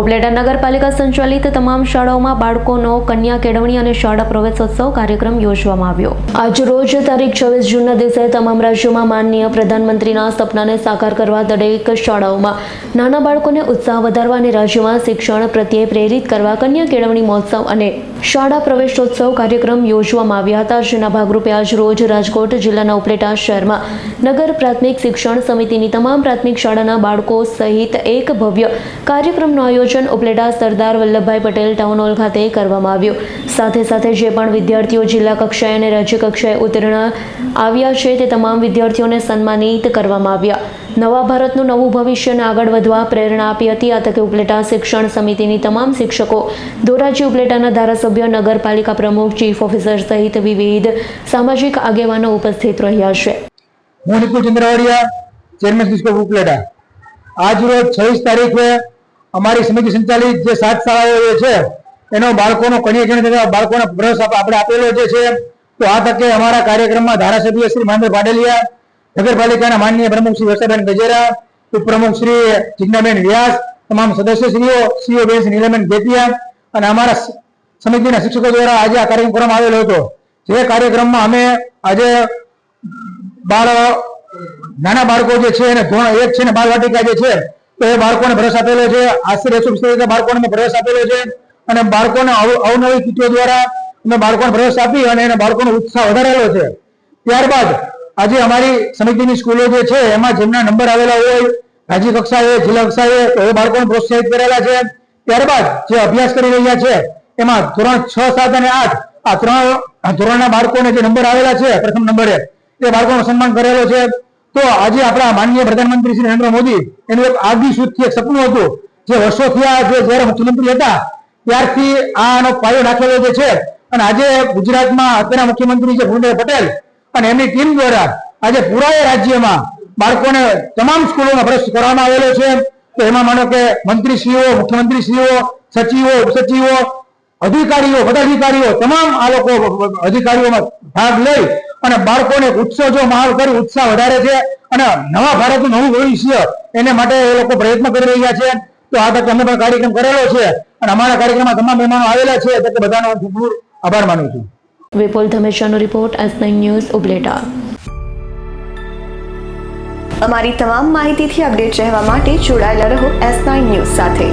ઉપલેટા નગરપાલિકા સંચાલિત તમામ શાળાઓમાં બાળકોનો કન્યા કેળવણી અને શાળા પ્રવેશોત્સવ કાર્યક્રમ યોજવામાં આવ્યો. આજ રોજ તારીખ છવ્વીસ જૂનના દિવસે તમામ રાજ્યોમાં માનનીય પ્રધાનમંત્રીના સપનાને સાકાર કરવા દરેક શાળાઓમાં નાના બાળકોને ઉત્સાહ વધારવા અને રાજ્યમાં શિક્ષણ પ્રત્યે પ્રેરિત કરવા કન્યા કેળવણી મહોત્સવ અને શાળા પ્રવેશોત્સવ કાર્યક્રમ યોજવામાં આવ્યા હતા. જેના ભાગરૂપે આજ રોજ રાજકોટ જિલ્લાના ઉપલેટા શહેરમાં નગર પ્રાથમિક શિક્ષણ સમિતિની તમામ પ્રાથમિક શાળાના બાળકો સહિત એક ભવ્ય કાર્યક્રમનું આયોજન ઉપલેટા સરદાર વલ્લભભાઈ પટેલ ટાઉન હોલ ખાતે કરવામાં આવ્યું. સાથે સાથે જે પણ વિદ્યાર્થીઓ જિલ્લા કક્ષાએ અને રાજ્ય કક્ષાએ ઉત્તીર્ણ આવ્યા છે તે તમામ વિદ્યાર્થીઓને સન્માનિત કરવામાં આવ્યા. નવા ભારતનું નવું ભવિષ્યને આગળ વધવા પ્રેરણા આપી હતી. આ તકે ઉપલેટા શિક્ષણ સમિતિની તમામ શિક્ષકો, ધોરાજી ઉપલેટાના ધારાસભ્ય, નગરપાલિકા પ્રમુખ ચીફ ઓફિસર સહિત વિવિધ સામાજિક આગેવાનો ઉપસ્થિત રહ્યા છે. હું ચંદ્રવાડિયા ચેરમેન શિક્ષક ઉપલેટા. આજ રોજ છવ્વીસ તારીખે અમારી સમિતિ સંચાલિત જે સાત શાળાઓ છે, એનો બાળકોનો કન્યા બાળકોનો પ્રવેશ આપણે આપેલો જે છે, તો આ તકે અમારા કાર્યક્રમમાં ધારાસભ્ય શ્રી મહેન્દ્ર પાડેલિયા, નગરપાલિકાના માનનીય પ્રમુખ શ્રી વર્ષાબેન ગજેરા, ઉપપ્રમુખ શ્રી જિજ્ઞાબેન વ્યાસ, તમામ સદસ્યશ્રીઓ, સીઓ બેન શ્રી નીલમબેન ગેતિયા અને અમારા સમિતિના શિક્ષકો દ્વારા આજે આ કાર્યક્રમ આવેલો હતો. જે કાર્યક્રમમાં અમે આજે બાળ, નાના બાળકો જે છે એને ધોરણ એક છે ને બાળ વાટિકા જે છે તો એ બાળકોને પ્રવેશ આપેલો છે. આશરે પિસ્તાલીસ બાળકોને પ્રવેશ આપેલો છે. અને બાળકોને અવનવી કીટો દ્વારા અમે બાળકોને પ્રવેશ આપી અને એને બાળકોનો ઉત્સાહ વધારેલો છે. ત્યારબાદ આજે અમારી સમિતિની સ્કૂલો જે છે, એમાં જેમના નંબર આવેલા હોય, રાજ્ય કક્ષાએ, જિલ્લા કક્ષાએ, તો એ બાળકોને પ્રોત્સાહિત કરેલા છે. ત્યારબાદ જે અભ્યાસ કરી રહ્યા છે, એમાં ધોરણ છ, સાત અને આઠ, આ ત્રણ ધોરણના બાળકોને જે નંબર આવેલા છે, પ્રથમ નંબરે, એ બાળકોનો સન્માન કરેલો છે. તો આજે આપણા માનનીય પ્રધાનમંત્રી શ્રી નરેન્દ્ર મોદી, એનું એક સૂચથી એક સપનું હતું, જે વર્ષોથી આ જે જ્યારે મુખ્યમંત્રી હતા, ત્યારથી આનો પાયો નાખેલો જે છે, અને આજે ગુજરાતમાં અત્યારના મુખ્યમંત્રી છે ભૂપેન્દ્ર પટેલ, અને એમની ટીમ દ્વારા આજે પૂરા રાજ્યમાં બાળકોને તમામ સ્કૂલોમાં ભ્રષ્ટ કરવામાં આવેલો છે. તો એમાં માનો કે મંત્રીશ્રીઓ, મુખ્યમંત્રીશ્રીઓ, સચિવો, ઉપસચિવો, અધિકારીઓ, પદાધિકારીઓ, તમામ આ લોકો અધિકારીઓમાં ભાગ લઈ અને બાળકોને ઉત્સવ જો માહોલ કરી ઉત્સાહ વધારે છે અને નવા ભારતનું નવું ભવિષ્ય એને માટે એ લોકો પ્રયત્ન કરી રહ્યા છે. તો આ તક અમે પણ કાર્યક્રમ કરેલો છે અને અમારા કાર્યક્રમમાં તમામ મહેમાનો આવેલા છે. તો બધાનો હું ખૂબ ખૂબ આભાર માનું છું. Vipul ધમેશાનો report S nine news Upleta. અમારી તમામ માહિતીથી અપડેટ રહેવા માટે જોડાયેલા રહો એસ નાઇન ન્યૂઝ સાથે.